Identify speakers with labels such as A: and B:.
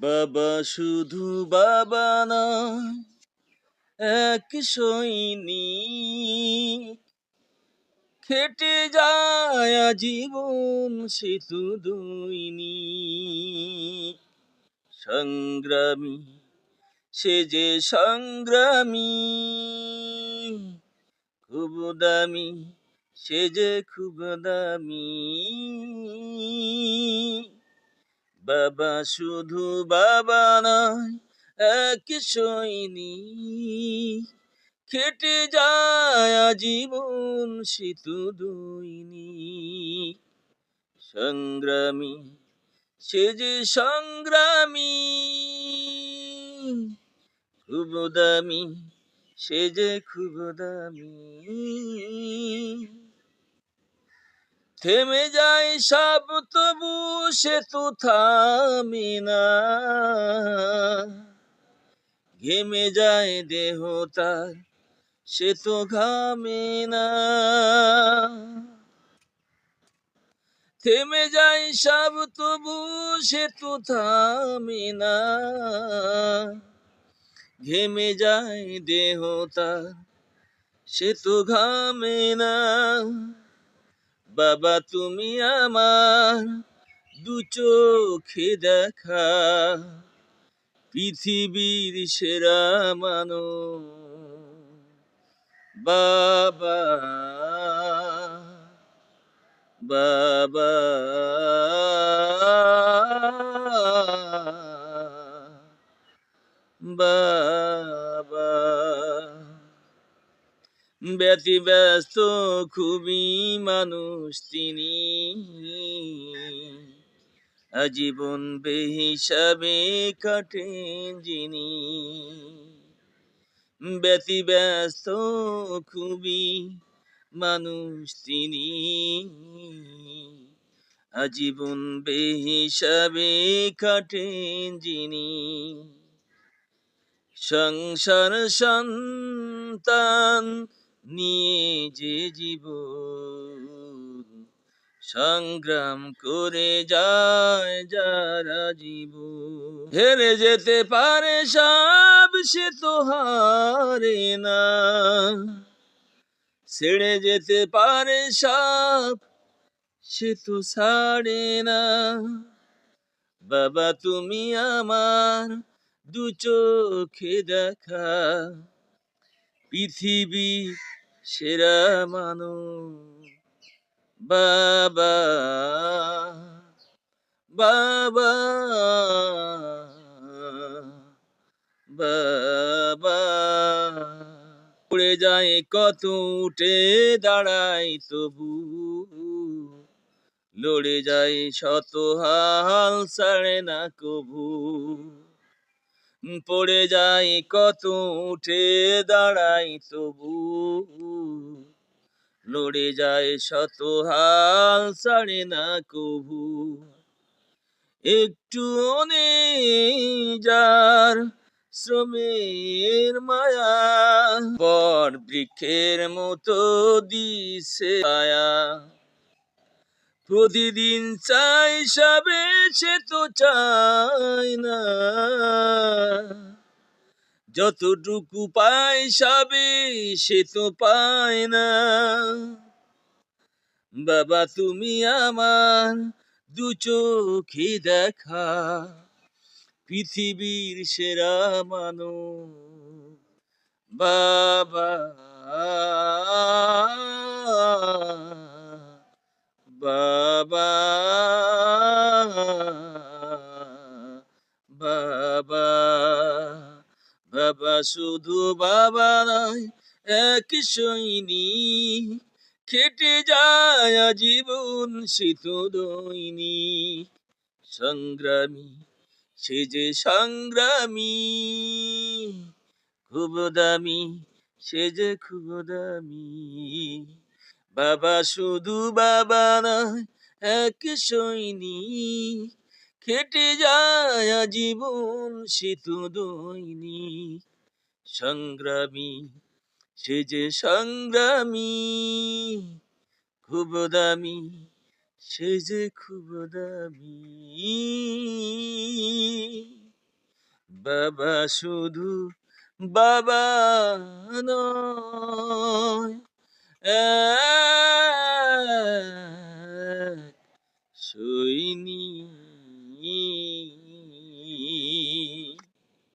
A: বাবা শুধু বাবা নয়, এক সৈনিক। খেটে যায় জীবন সে সেতু দৈনিক। সংগ্রামী, সে যে সংগ্রামী। খুব দামি, সে যে খুব দামি। বাবা শুধু বাবা নয়, এক সৈনিক খেটে যায় জীবন সেতু দৈনিক সংগ্রামী, সে যে সংগ্রামী, খুব দামি, সে যে খুব দামি। থেমে যায় সব, তবু সে তো থামে না ঘেমে যায় দেহ তার সে তো ঘামে না থেমে যায় সব, তবু সে তো থামে না ঘেমে যায় দেহ তার সে তো ঘামে না বাবা তুমি আমার দু চোখে দেখা। পৃথিবীর সেরা মানো বাবা বাবা। বাবা। ব্যতিব্যস্ত খুবই মানুষ তিনি। আজীবন বেহিসাবে কাটেন যিনি। ব্যতিব্যস্ত খুবই মানুষ তিনি। আজীবন বেহিসাবে কাটেন যিনি। সংসার সন্তান নিয়ে যে জীবন সংগ্রাম করে যায় যারা জীব হেরে যেতে পারে সব, সে তো হারে না। ছেড়ে যেতে পারে সব, সে তো ছাড়ে না। বাবা, তুমি আমার দু চোখে দেখা। পৃথিবী সেরা মানুষ বাবা বাবা বাবা। উড়ে যায় কত, উঠে দাঁড়াই তবু। লড়ে যায় শত হাল, ছাড়ে না কবু। পড়ে যায় কত উঠে দাঁড়াই তবু। লড়ে যায় শত হাল, ছাড়ে না কবু একটু যার শ্রমের মায়া, বর বৃক্ষের মতো দিছে আয়া প্রতিদিন চাই সবে, সে তো চায় না। যতটুকু পায় সবে, সে তো পায় না। বাবা, তুমি আমার দু চোখে দেখা, পৃথিবীর সেরা মানো বাবা। বাবা, শুধু বাবা নয় এক সৈনিক খেটে যায় জীবন শীত দৈনিক সংগ্রামী, সে যে সংগ্রামী। খুব দামি, সে যে খুব দামি। বাবা, শুধু বাবা নয় এক সৈনিক খেটে যায় জীবন সেতু দৈনিক সংগ্রামী, সে যে সংগ্রামী, খুব দামি, সে যে খুব দামি। বাবা শুধু বাবা নয়